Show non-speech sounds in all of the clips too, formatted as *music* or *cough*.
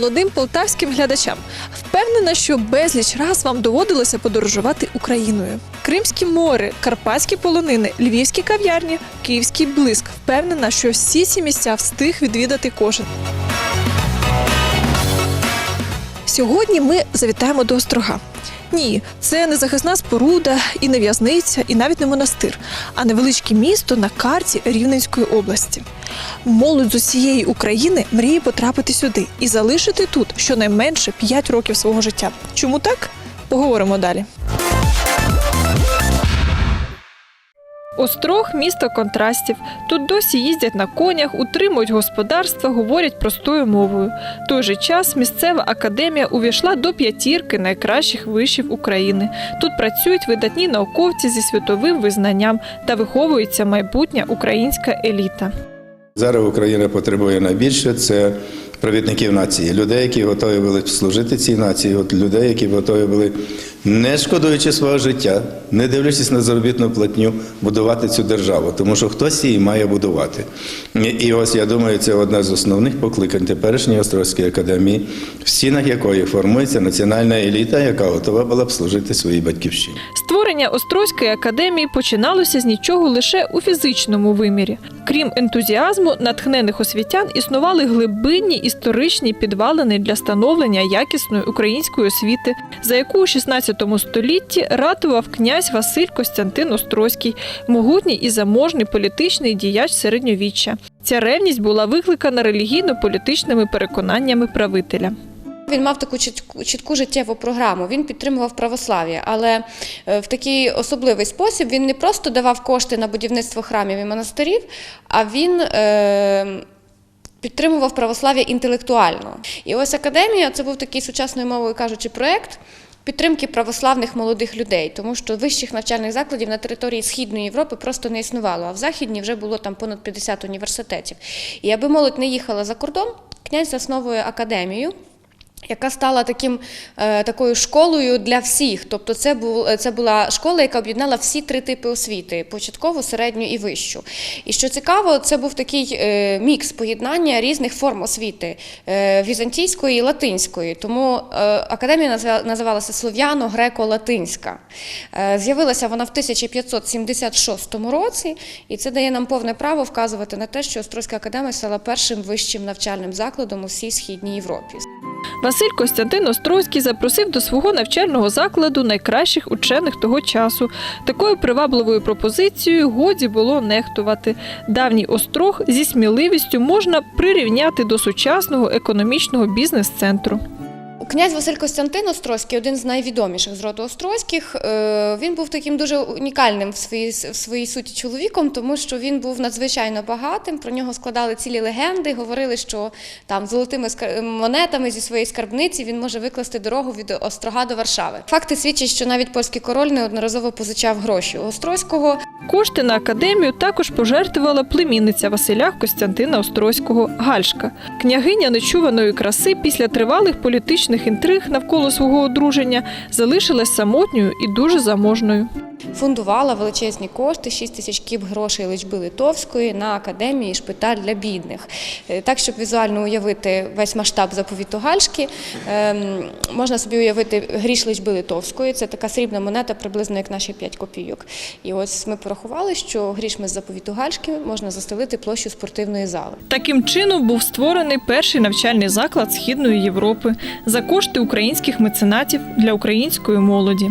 молодим полтавським глядачам. Впевнена, що безліч раз вам доводилося подорожувати Україною. Кримські море, карпатські полонини, львівські кав'ярні, київський блиск. Впевнена, що всі ці місця встиг відвідати кожен. Сьогодні ми завітаємо до острога. Ні, це не захисна споруда і не в'язниця, і навіть не монастир, а невеличке місто на карті Рівненської області. Молодь з усієї України мріє потрапити сюди і залишити тут щонайменше 5 років свого життя. Чому так? Поговоримо далі. Острог місто контрастів. Тут досі їздять на конях, утримують господарства, говорять простою мовою. Той же час місцева академія увійшла до п'ятірки найкращих вишів України. Тут працюють видатні науковці зі світовим визнанням та виховується майбутня українська еліта. Зараз Україна потребує найбільше це провідників нації, людей, які готові були служити цій нації, людей, які готові були, не шкодуючи свого життя, не дивлячись на заробітну платню, будувати цю державу, тому що хтось її має будувати. І- ось я думаю, це одна з основних покликань теперішньої Острозької академії, в стінах якої формується національна еліта, яка готова була б служити своїй батьківщині. Створення Острозької академії починалося з нічого лише у фізичному вимірі. Крім ентузіазму, натхнених освітян існували глибинні історичні підвалини для становлення якісної української освіти, за яку у 16 столітті ратував князь Василь Костянтин Острозький, могутній і заможний політичний діяч середньовіччя. Ця ревність була викликана релігійно-політичними переконаннями правителя. Він мав таку чітку, життєву програму. Він підтримував православ'я, але е, в такий особливий спосіб він не просто давав кошти на будівництво храмів і монастирів, а він. Е, Підтримував православ'я інтелектуально. І ось академія це був такий сучасною мовою кажучи проєкт підтримки православних молодих людей, тому що вищих навчальних закладів на території Східної Європи просто не існувало, а в Західній вже було там понад 50 університетів. І аби молодь не їхала за кордон, князь засновує академію. Яка стала таким е, такою школою для всіх, тобто це був це була школа, яка об'єднала всі три типи освіти: початкову, середню і вищу. І що цікаво, це був такий е, мікс поєднання різних форм освіти е, візантійської і латинської. Тому академія називалася Слов'яно-греко-латинська. З'явилася вона в 1576 році, і це дає нам повне право вказувати на те, що Острозька академія стала першим вищим навчальним закладом у всій східній Європі. Василь Костянтин Острозький запросив до свого навчального закладу найкращих учених того часу. Такою привабливою пропозицією годі було нехтувати. Давній острог зі сміливістю можна прирівняти до сучасного економічного бізнес-центру. Князь Василь Костянтин Острозький, один з найвідоміших з роду Острозьких, е, він був таким дуже унікальним в своїй, в своїй суті чоловіком, тому що він був надзвичайно багатим. Про нього складали цілі легенди, говорили, що там золотими монетами зі своєї скарбниці він може викласти дорогу від Острога до Варшави. Факти свідчать, що навіть польський король неодноразово позичав гроші у Острозького. Кошти на академію також пожертвувала племінниця Василя Костянтина Острозького Гальшка. Княгиня нечуваної краси після тривалих політичних інтриг навколо свого одруження залишилась самотньою і дуже заможною. фундувала величезні кошти, 6 тисяч кіп грошей личби Литовської на академії шпиталь для бідних. Е, Так, щоб візуально уявити весь масштаб заповіту Гальшки, ем, можна собі уявити гріш личби Литовської. Це така срібна монета, приблизно як наші 5 копійок. І ось ми порахували, що грішми з заповіту Гальшки можна застелити площу спортивної зали. Таким чином був створений перший навчальний заклад Східної Європи за кошти українських меценатів для української молоді.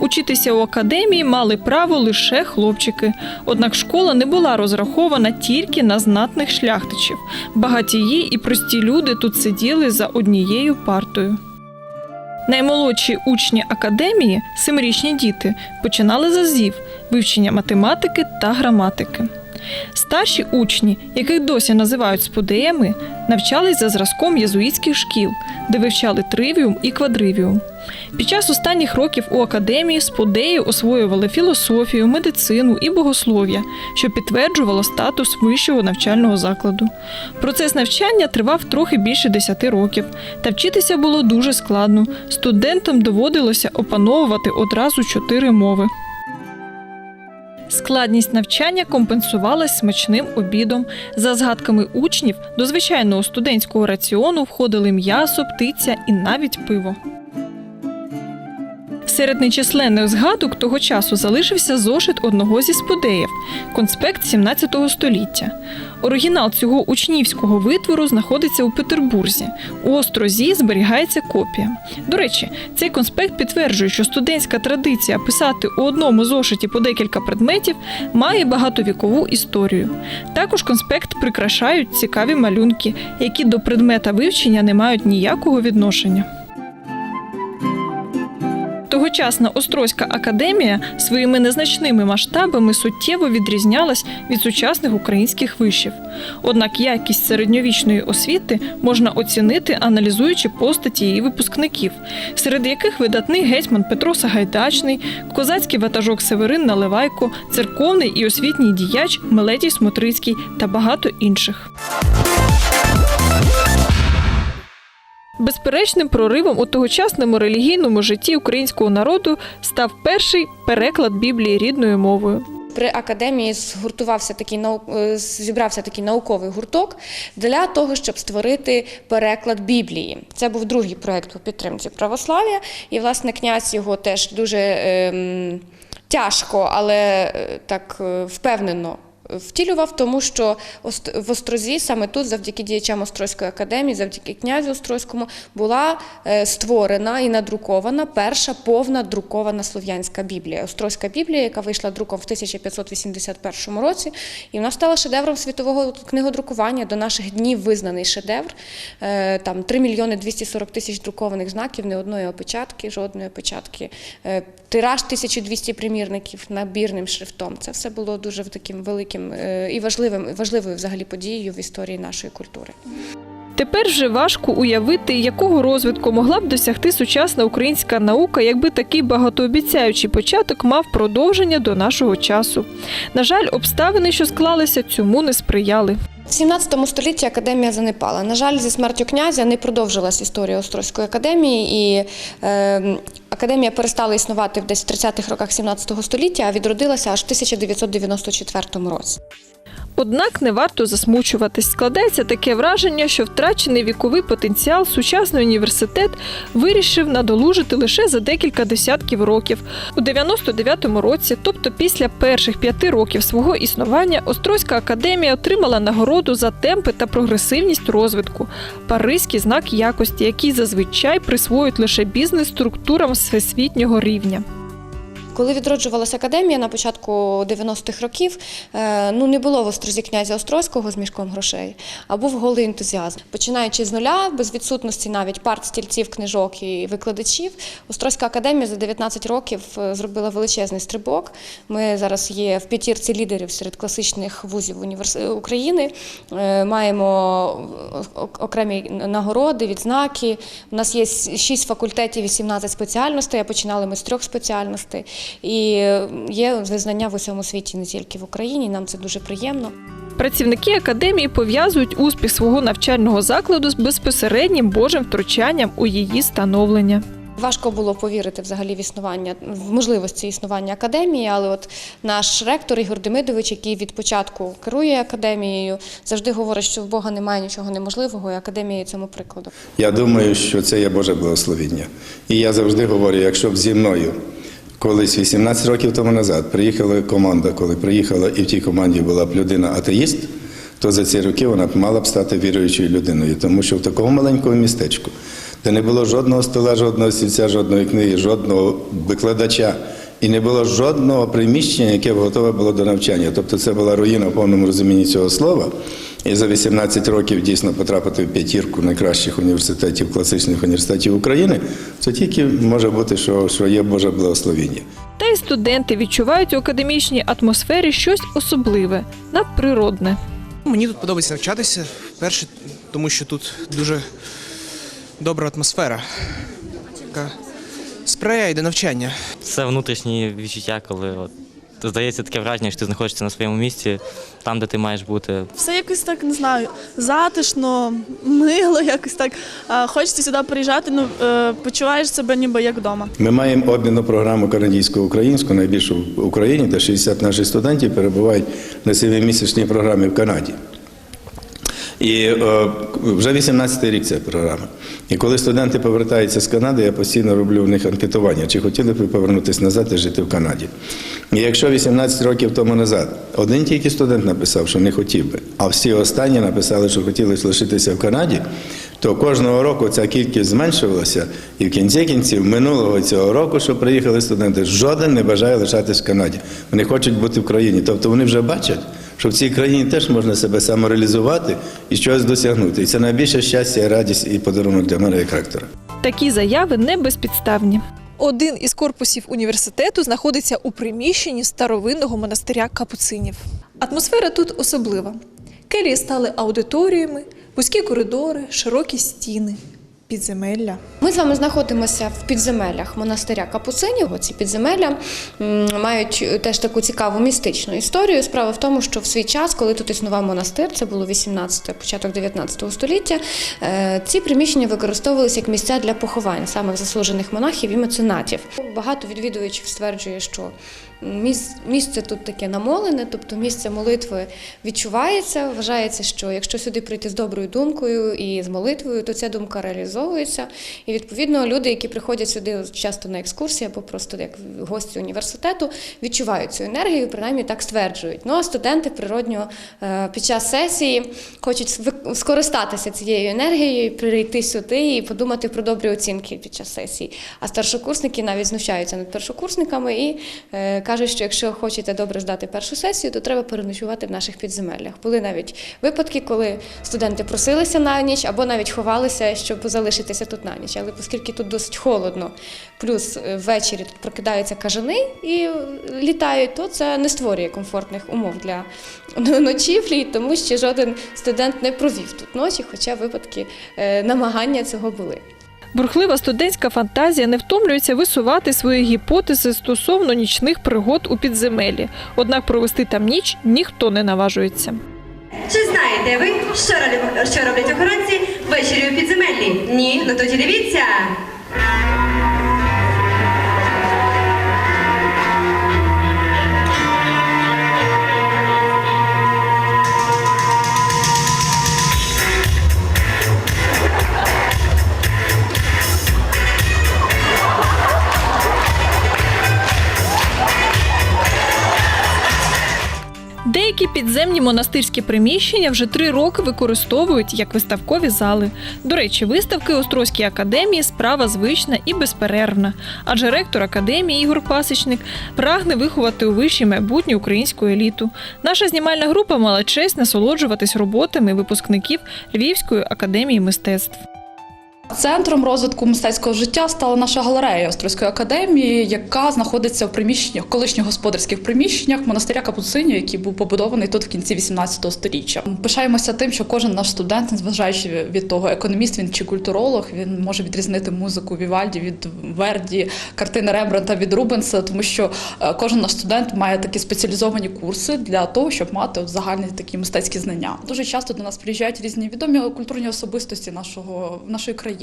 Учитися у академії мали право лише хлопчики. Однак школа не була розрахована тільки на знатних шляхтичів. Багатії і прості люди тут сиділи за однією партою. Наймолодші учні академії, семирічні діти, починали з азів, вивчення математики та граматики. Старші учні, яких досі називають спудеями, навчались за зразком єзуїтських шкіл, де вивчали тривіум і квадривіум. Під час останніх років у академії спудеї освоювали філософію, медицину і богослов'я, що підтверджувало статус вищого навчального закладу. Процес навчання тривав трохи більше 10 років, та вчитися було дуже складно. Студентам доводилося опановувати одразу чотири мови. Складність навчання компенсувалась смачним обідом. За згадками учнів, до звичайного студентського раціону входили м'ясо, птиця і навіть пиво. Серед нечисленних згадок того часу залишився зошит одного зі спудеїв конспект 17 століття. Оригінал цього учнівського витвору знаходиться у Петербурзі. У Острозі зберігається копія. До речі, цей конспект підтверджує, що студентська традиція писати у одному зошиті по декілька предметів має багатовікову історію. Також конспект прикрашають цікаві малюнки, які до предмета вивчення не мають ніякого відношення. Тогочасна Острозька академія своїми незначними масштабами суттєво відрізнялась від сучасних українських вишів. Однак якість середньовічної освіти можна оцінити, аналізуючи постаті її випускників, серед яких видатний гетьман Петро Сагайдачний, козацький ватажок Северин Наливайко, церковний і освітній діяч Мелетій Смотрицький та багато інших. Безперечним проривом у тогочасному релігійному житті українського народу став перший переклад Біблії рідною мовою. При академії згуртувався такий нау- е, зібрався такий науковий гурток для того, щоб створити переклад Біблії. Це був другий проект по підтримці православ'я, і власне князь його теж дуже ем, тяжко, але е, так е, впевнено. Втілював, тому що в Острозі, саме тут, завдяки діячам Острозької академії, завдяки князю Острозькому, була е, створена і надрукована перша повна друкована слов'янська Біблія. Острозька Біблія, яка вийшла друком в 1581 році, і вона стала шедевром світового книгодрукування. До наших днів визнаний шедевр. Е, Там 3 мільйони 240 тисяч друкованих знаків, не одної опечатки, жодної опечатки. Е, Тираж 1200 примірників набірним шрифтом. Це все було дуже таким великим е, і важливим, важливою взагалі подією в історії нашої культури. Тепер вже важко уявити, якого розвитку могла б досягти сучасна українська наука, якби такий багатообіцяючий початок мав продовження до нашого часу. На жаль, обставини, що склалися, цьому не сприяли. В 17 столітті академія занепала. На жаль, зі смертю князя не продовжилась історія Острозької академії, і е, академія перестала існувати десь в 30-х роках 17 століття, а відродилася аж в 1994 році. Однак не варто засмучуватись. Складається таке враження, що втрачений віковий потенціал сучасний університет вирішив надолужити лише за декілька десятків років. У 99-му році, тобто після перших п'яти років свого існування, Острозька академія отримала нагороду за темпи та прогресивність розвитку, паризький знак якості, який зазвичай присвоюють лише бізнес-структурам всесвітнього рівня. Коли відроджувалася академія на початку 90-х років, е, ну не було в Острозі князя Острозького з мішком грошей, а був голий ентузіазм. Починаючи з нуля, без відсутності навіть парт, стільців, книжок і викладачів, Острозька академія за 19 років е, зробила величезний стрибок. Ми зараз є в п'ятірці лідерів серед класичних вузів універс... України. Е, Маємо окремі нагороди, відзнаки. У нас є шість факультетів і 17 спеціальностей. а Починали ми з трьох спеціальностей. І є визнання в усьому світі, не тільки в Україні. Нам це дуже приємно. Працівники академії пов'язують успіх свого навчального закладу з безпосереднім Божим втручанням у її становлення. Важко було повірити взагалі в існування в можливості існування академії, але от наш ректор Ігор Демидович, який від початку керує академією, завжди говорить, що в Бога немає нічого неможливого, і академія цьому прикладом. Я думаю, що це є Боже благословіння. І я завжди говорю, якщо б зі мною колись 18 років тому назад приїхала команда, коли приїхала і в тій команді була б людина атеїст, то за ці роки вона б мала б стати віруючою людиною, тому що в такому маленькому містечку, де не було жодного стола, жодного сільця, жодної книги, жодного викладача. І не було жодного приміщення, яке б готове було до навчання. Тобто це була руїна в повному розумінні цього слова. І за 18 років дійсно потрапити в п'ятірку найкращих університетів, класичних університетів України, це тільки може бути, що, що є Боже благословіння. Та й студенти відчувають у академічній атмосфері щось особливе, надприродне. Мені тут подобається навчатися. Перше, тому що тут дуже добра атмосфера, яка сприяє до навчання. Це внутрішні відчуття, коли от здається таке враження, що ти знаходишся на своєму місці, там, де ти маєш бути. Все якось так не знаю, затишно, мило, якось так. Хочеться сюди приїжджати, ну е, почуваєш себе ніби як вдома. Ми маємо обмінну програму канадсько-українську, найбільшу в Україні, де 60 наших студентів перебувають на семимісячній програмі в Канаді. І е, вже 18-й рік ця програма. І коли студенти повертаються з Канади, я постійно роблю в них анкетування, чи хотіли б ви повернутися назад і жити в Канаді. І якщо 18 років тому назад один тільки студент написав, що не хотів би, а всі останні написали, що хотіли лишитися в Канаді, то кожного року ця кількість зменшувалася, і в кінці кінців минулого цього року, що приїхали студенти, жоден не бажає лишатись в Канаді. Вони хочуть бути в країні. Тобто вони вже бачать, що в цій країні теж можна себе самореалізувати і щось досягнути. І це найбільше щастя, радість і подарунок для мене як ректора. Такі заяви не безпідставні. Один із корпусів університету знаходиться у приміщенні старовинного монастиря капуцинів. Атмосфера тут особлива. Келії стали аудиторіями, вузькі коридори, широкі стіни, підземелля. Ми з вами знаходимося в підземеллях монастиря Капуцинів. Ці підземелля мають теж таку цікаву містичну історію. Справа в тому, що в свій час, коли тут існував монастир, це було 18 початок 19 століття. е, Ці приміщення використовувалися як місця для поховань самих заслужених монахів і меценатів. Багато відвідувачів стверджує, що місце тут таке намолене, тобто місце молитви відчувається. Вважається, що якщо сюди прийти з доброю думкою і з молитвою, то ця думка реалізовується. І відповідно люди, які приходять сюди часто на екскурсії або просто як гості університету, відчувають цю енергію, принаймні так стверджують. Ну а студенти природньо е, під час сесії хочуть скористатися цією енергією, прийти сюди і подумати про добрі оцінки під час сесії. А старшокурсники навіть знущаються над першокурсниками і е, кажуть, що якщо хочете добре здати першу сесію, то треба переночувати в наших підземеллях. Були навіть випадки, коли студенти просилися на ніч або навіть ховалися, щоб залишитися тут на ніч. Але оскільки тут досить холодно, плюс е, ввечері тут прокидаються кажани і е, літають, то це не створює комфортних умов для *laughs* ночівлі, тому що жоден студент не провів тут ночі, хоча випадки е, намагання цього були. Бурхлива студентська фантазія не втомлюється висувати свої гіпотези стосовно нічних пригод у підземелі. Однак провести там ніч ніхто не наважується. Чи знаєте ви, що роблять, що роблять охоронці ввечері у підземеллі? Ні, ну тоді дивіться. Деякі підземні монастирські приміщення вже три роки використовують як виставкові зали. До речі, виставки Острозькій академії справа звична і безперервна, адже ректор академії Ігор Пасічник прагне виховати у виші майбутню українську еліту. Наша знімальна група мала честь насолоджуватись роботами випускників Львівської академії мистецтв. Центром розвитку мистецького життя стала наша галерея Острозької академії, яка знаходиться в приміщеннях, колишніх господарських приміщеннях монастиря Капуцинів, який був побудований тут в кінці 18 століття. Пишаємося тим, що кожен наш студент, незважаючи від того, економіст він чи культуролог, він може відрізнити музику Вівальді від Верді, картини Рембранта від Рубенса, тому що е, кожен наш студент має такі спеціалізовані курси для того, щоб мати загальні такі мистецькі знання. Дуже часто до нас приїжджають різні відомі культурні особистості нашого нашої країни.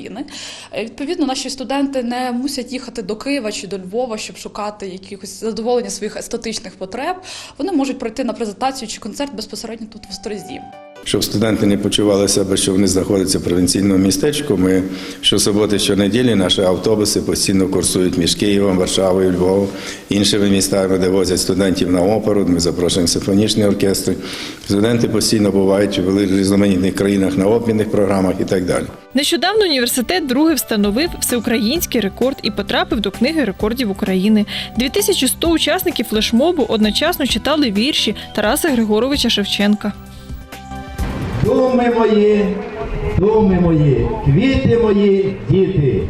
Е, Відповідно, наші студенти не мусять їхати до Києва чи до Львова, щоб шукати якихось задоволення своїх естетичних потреб. Вони можуть пройти на презентацію чи концерт безпосередньо тут в Острозі. Щоб студенти не почували себе, що вони знаходяться в провінційному містечку. Ми щосуботи, щонеділі наші автобуси постійно курсують між Києвом, Варшавою, Львовом, іншими містами, де возять студентів на оперу. Ми запрошуємо симфонічні оркестри. Студенти постійно бувають в різноманітних країнах на обмінних програмах і так далі. Нещодавно університет другий встановив всеукраїнський рекорд і потрапив до книги рекордів України. 2100 учасників флешмобу одночасно читали вірші Тараса Григоровича Шевченка. Думи мої, думи мої, квіти мої, діти.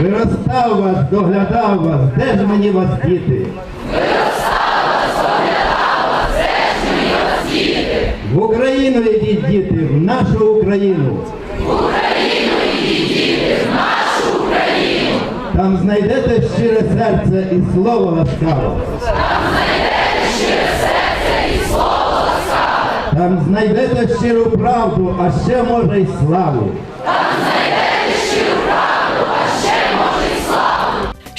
Виростав вас, доглядав вас, де ж мені вас діти? В Україну йдіть, діти, в нашу Україну. В Україну йдіть, діти, в нашу Україну. Там знайдете щире серце і слово ласкаве. Там знайдете щиру правду, а ще може й славу.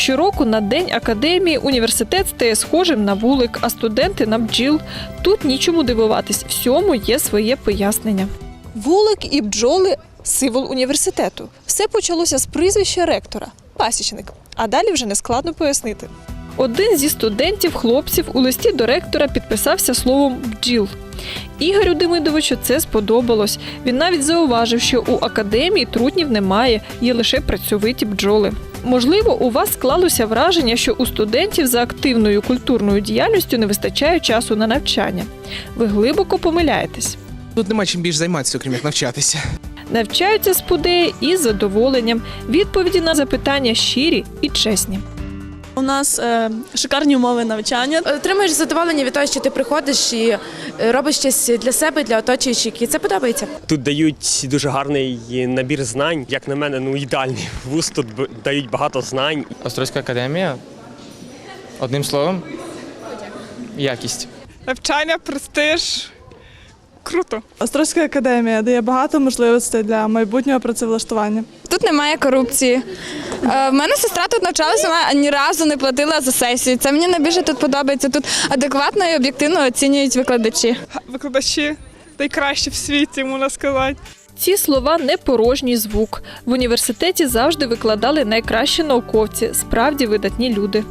Щороку на День академії університет стає схожим на вулик, а студенти на бджіл. Тут нічому дивуватись, всьому є своє пояснення. Вулик і бджоли символ університету. Все почалося з прізвища ректора пасічник. А далі вже не складно пояснити. Один зі студентів, хлопців, у листі до ректора підписався словом бджіл. Ігорю Демидовичу це сподобалось. Він навіть зауважив, що у академії трутнів немає, є лише працьовиті бджоли. Можливо, у вас склалося враження, що у студентів за активною культурною діяльністю не вистачає часу на навчання. Ви глибоко помиляєтесь. Тут нема чим більш займатися, окрім як навчатися. Навчаються спудеї із задоволенням. Відповіді на запитання щирі і чесні. У нас е, шикарні умови навчання. Отримуєш задоволення від того, що ти приходиш і е, робиш щось для себе, для оточуючих, і це подобається. Тут дають дуже гарний набір знань. Як на мене, ну ідеальний вуз. Тут дають багато знань. Острозька академія. Одним словом. Якість. Навчання, престиж. Круто. Острозька академія дає багато можливостей для майбутнього працевлаштування. Тут немає корупції. Е, В мене сестра тут навчалася, вона ні разу не платила за сесію. Це мені найбільше тут подобається. Тут адекватно і об'єктивно оцінюють викладачі. Викладачі найкращі в світі, можна сказати. Ці слова не порожній звук. В університеті завжди викладали найкращі науковці, справді видатні люди.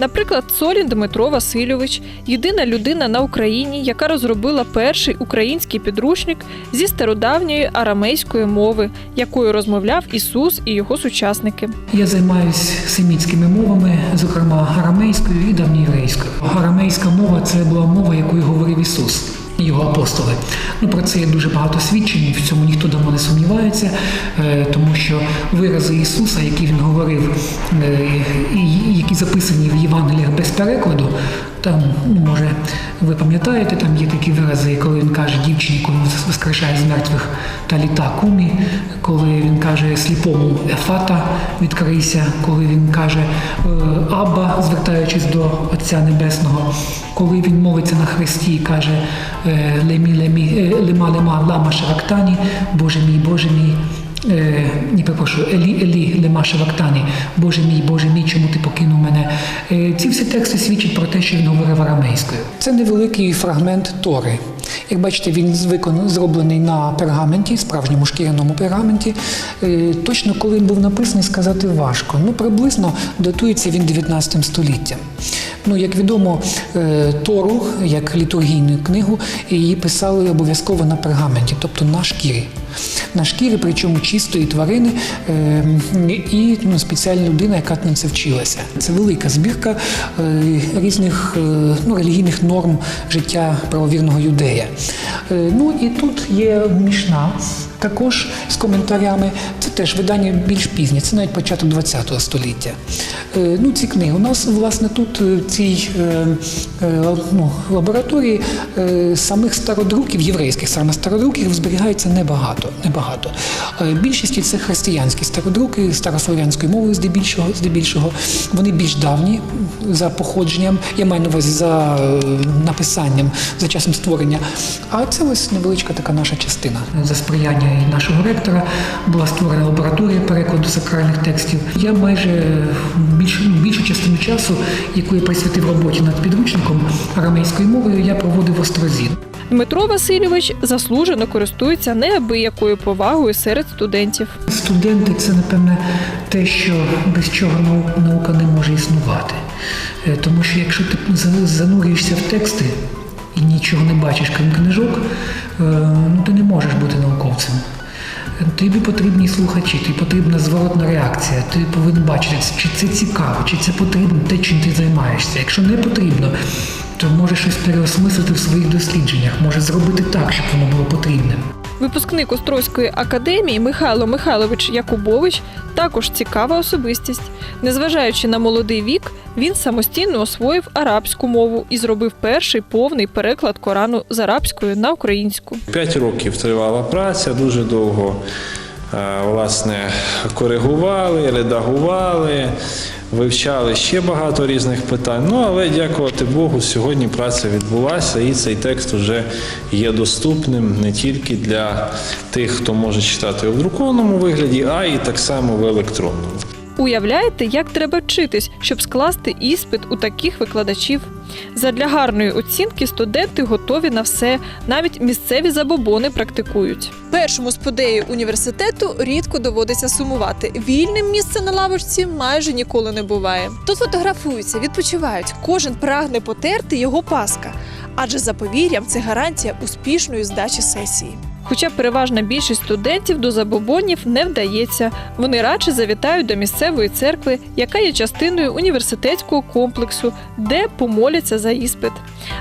Наприклад, Цолін Дмитро Васильович єдина людина на Україні, яка розробила перший український підручник зі стародавньої арамейської мови, якою розмовляв Ісус і його сучасники. Я займаюся семітськими мовами, зокрема арамейською і давньоєврейською. Арамейська мова це була мова, якою говорив Ісус. І Його апостоли. Ну про це є дуже багато свідчень. В цьому ніхто давно не сумнівається, е, тому що вирази Ісуса, які він говорив, е, і які записані в Євангеліях без перекладу, там, ну, може, ви пам'ятаєте, там є такі вирази, коли він каже дівчині, коли він воскрешає з мертвих та літа кумі, коли він каже сліпому Ефата відкрийся, коли він каже е, Абба, звертаючись до Отця Небесного, коли він молиться на хресті і каже Лемі, лемі, е, лема, лема, лама шавактані, Боже мій, Боже мій. Е, ні, перепрошую, Елі, Елі, Лема Шавактані, Боже мій, Боже мій, чому ти покинув мене? Е, ці всі тексти свідчать про те, що він говорив арамейською. Це невеликий фрагмент Тори. Як бачите, він зроблений на пергаменті, справжньому шкіряному пергаменті. Е, точно коли він був написаний, сказати важко. Ну, приблизно датується він 19 століттям. Ну, як відомо, е, Тору, як літургійну книгу, її писали обов'язково на пергаменті, тобто на шкірі. На шкірі, причому чистої тварини е, і ну, спеціальна людина, яка на це вчилася. Це велика збірка е, різних ну, релігійних норм життя правовірного юдея. Е, ну і тут є мішна. Також з коментарями, це теж видання більш пізнє, це навіть початок ХХ століття. Е, ну, ці книги. У нас, власне, тут е, в цій е, ну, лабораторії самих стародруків, єврейських саме стародруків, зберігається небагато. небагато. Більшість це християнські стародруки старослов'янською мовою здебільшого, здебільшого. Вони більш давні за походженням, я маю на увазі за написанням, за часом створення. А це ось невеличка така наша частина. За сприяння і нашого ректора була створена лабораторія перекладу сакральних текстів. Я майже більшу, більшу частину часу, яку я присвятив роботі над підручником арамейською мовою, я проводив в Острозі. Дмитро Васильович заслужено користується неабиякою повагою серед студентів. Студенти це, напевне, те, що без чого нау- наука не може існувати. Е, Тому що якщо ти занурюєшся в тексти і нічого не бачиш, крім книжок, е, ну, ти не можеш бути науковцем. Тобі потрібні слухачі, тобі потрібна зворотна реакція. Ти повинен бачити, чи це цікаво, чи це потрібно те, чим ти займаєшся. Якщо не потрібно, то може щось переосмислити в своїх дослідженнях, може зробити так, щоб воно було потрібним. Випускник Острозької академії Михайло Михайлович Якубович також цікава особистість. Незважаючи на молодий вік, він самостійно освоїв арабську мову і зробив перший повний переклад Корану з арабської на українську. П'ять років тривала праця, дуже довго е, власне, коригували, редагували, вивчали ще багато різних питань. Ну, але дякувати Богу, сьогодні праця відбулася, і цей текст вже є доступним не тільки для тих, хто може читати в друкованому вигляді, а і так само в електронному. Уявляєте, як треба вчитись, щоб скласти іспит у таких викладачів? Задля гарної оцінки студенти готові на все, навіть місцеві забобони практикують. Першому сподеї університету рідко доводиться сумувати. Вільним місце на лавочці майже ніколи не буває. Тут фотографуються, відпочивають. Кожен прагне потерти його паска, адже за повір'ям це гарантія успішної здачі сесії. Хоча переважна більшість студентів до забобонів не вдається. Вони радше завітають до місцевої церкви, яка є частиною університетського комплексу, де помоляться за іспит.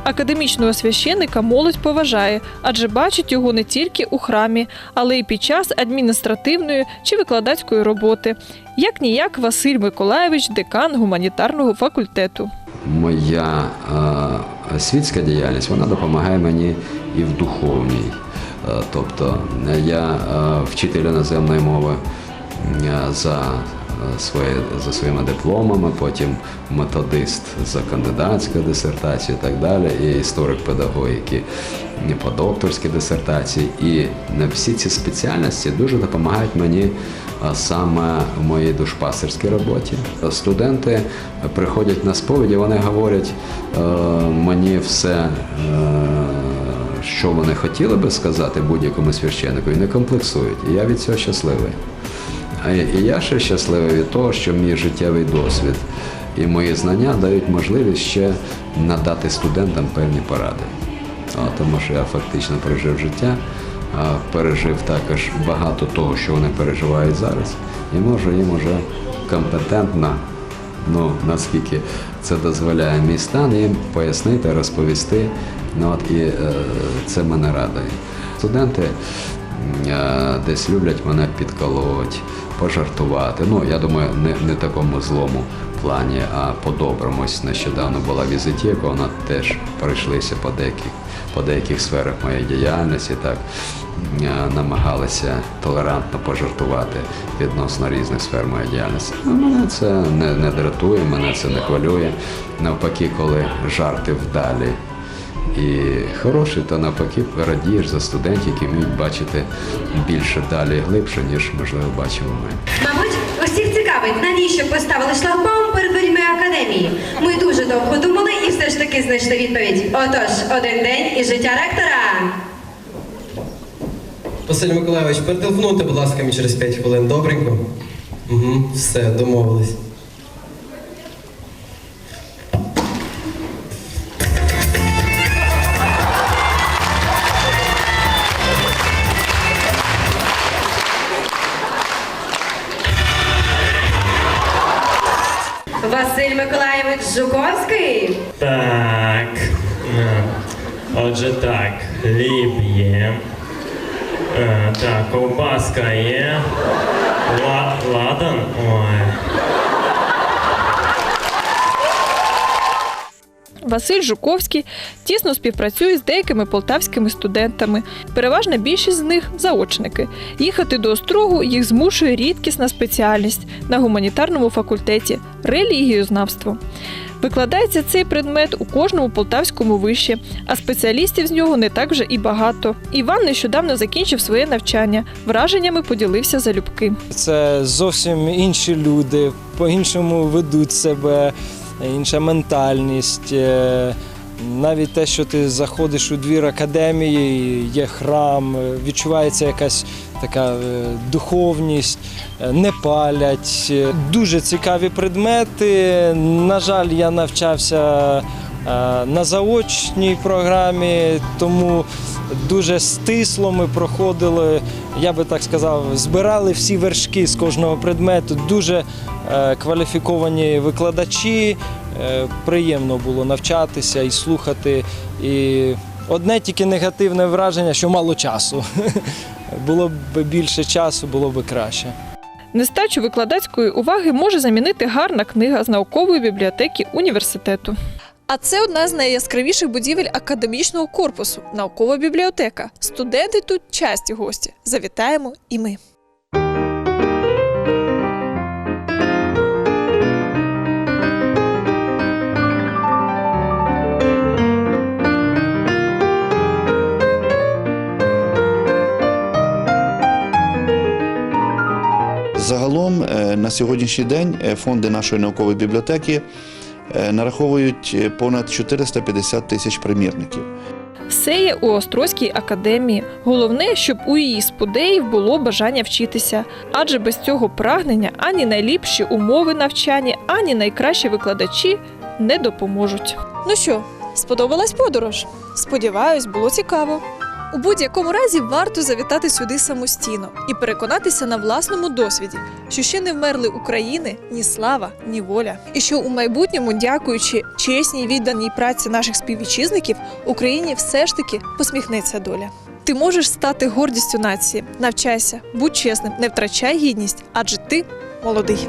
Академічного священика молодь поважає, адже бачить його не тільки у храмі, але й під час адміністративної чи викладацької роботи. Як ніяк Василь Миколаєвич, декан гуманітарного факультету. моя е, світська діяльність вона допомагає мені і в духовній. Е, тобто е, я е, вчитель іноземної мови за, своє, за своїми дипломами, потім методист за кандидатською дисертацією і так далі, і історик педагогіки по докторській дисертації. І всі ці спеціальності дуже допомагають мені саме в моїй душпастерській роботі. Студенти приходять на сповіді, вони говорять мені все, що вони хотіли би сказати будь-якому священнику, і не комплексують. І я від цього щасливий. І я ще щасливий від того, що мій життєвий досвід і мої знання дають можливість ще надати студентам певні поради. Тому що я фактично пережив життя, пережив також багато того, що вони переживають зараз, і можу їм уже компетентно, ну наскільки це дозволяє мій стан, їм пояснити, розповісти. Ну, от, і е, це мене радує. Студенти е, десь люблять мене підколоть, пожартувати. Ну, я думаю, не, не такому злому плані, а по-доброму. Нещодавно була візитівка, вона теж пройшлися по деяких, по деяких сферах моєї діяльності, так е, намагалися толерантно пожартувати відносно різних сфер моєї діяльності. Ну, мене це не, не дратує, мене це не хвилює. Навпаки, коли жарти вдалі і хороший, то навпаки радієш за студентів, які вміють бачити більше далі і глибше, ніж можливо бачимо ми. Мабуть, усіх цікавить, навіщо поставили шлагбаум перед дверима академії. Ми дуже довго думали і все ж таки знайшли відповідь. Отож, один день із життя ректора. Василь Миколайович, перетелефонуйте, будь ласка, мені через 5 хвилин. Добренько? Угу, все, домовились. Отже, так, хліб є. Е, Так, ковбаска є. Ла- ладан? Ой. Василь Жуковський тісно співпрацює з деякими полтавськими студентами. Переважна більшість з них заочники. Їхати до Острогу їх змушує рідкісна спеціальність на гуманітарному факультеті релігієзнавство. Викладається цей предмет у кожному полтавському виші, а спеціалістів з нього не так вже і багато. Іван нещодавно закінчив своє навчання. Враженнями поділився залюбки. Це зовсім інші люди, по-іншому ведуть себе, інша ментальність. Е, Навіть те, що ти заходиш у двір академії, є храм, е, відчувається якась така е, духовність, е, не палять. Е, Дуже цікаві предмети. На жаль, я навчався на заочній програмі, тому дуже стисло ми проходили, я би так сказав, збирали всі вершки з кожного предмету. Дуже кваліфіковані викладачі. Приємно було навчатися і слухати. І одне тільки негативне враження, що мало часу. *laughs* Було б більше часу, було б краще. Нестачу викладацької уваги може замінити гарна книга з наукової бібліотеки університету. А це одна з найяскравіших будівель академічного корпусу наукова бібліотека. Студенти тут часті гості. Завітаємо і ми. Сьогоднішній день е, фонди нашої наукової бібліотеки е, нараховують е, понад 450 тисяч примірників. Все є у Острозькій академії. Головне, щоб у її спудеїв було бажання вчитися, адже без цього прагнення ані найліпші умови навчання, ані найкращі викладачі не допоможуть. Ну що, сподобалась подорож? Сподіваюсь, було цікаво. У будь-якому разі варто завітати сюди самостійно і переконатися на власному досвіді, що ще не вмерли України ні слава, ні воля. І що у майбутньому, дякуючи чесній відданій праці наших співвітчизників, Україні все ж таки посміхнеться доля. Ти можеш стати гордістю нації. Навчайся, будь чесним, не втрачай гідність, адже ти молодий.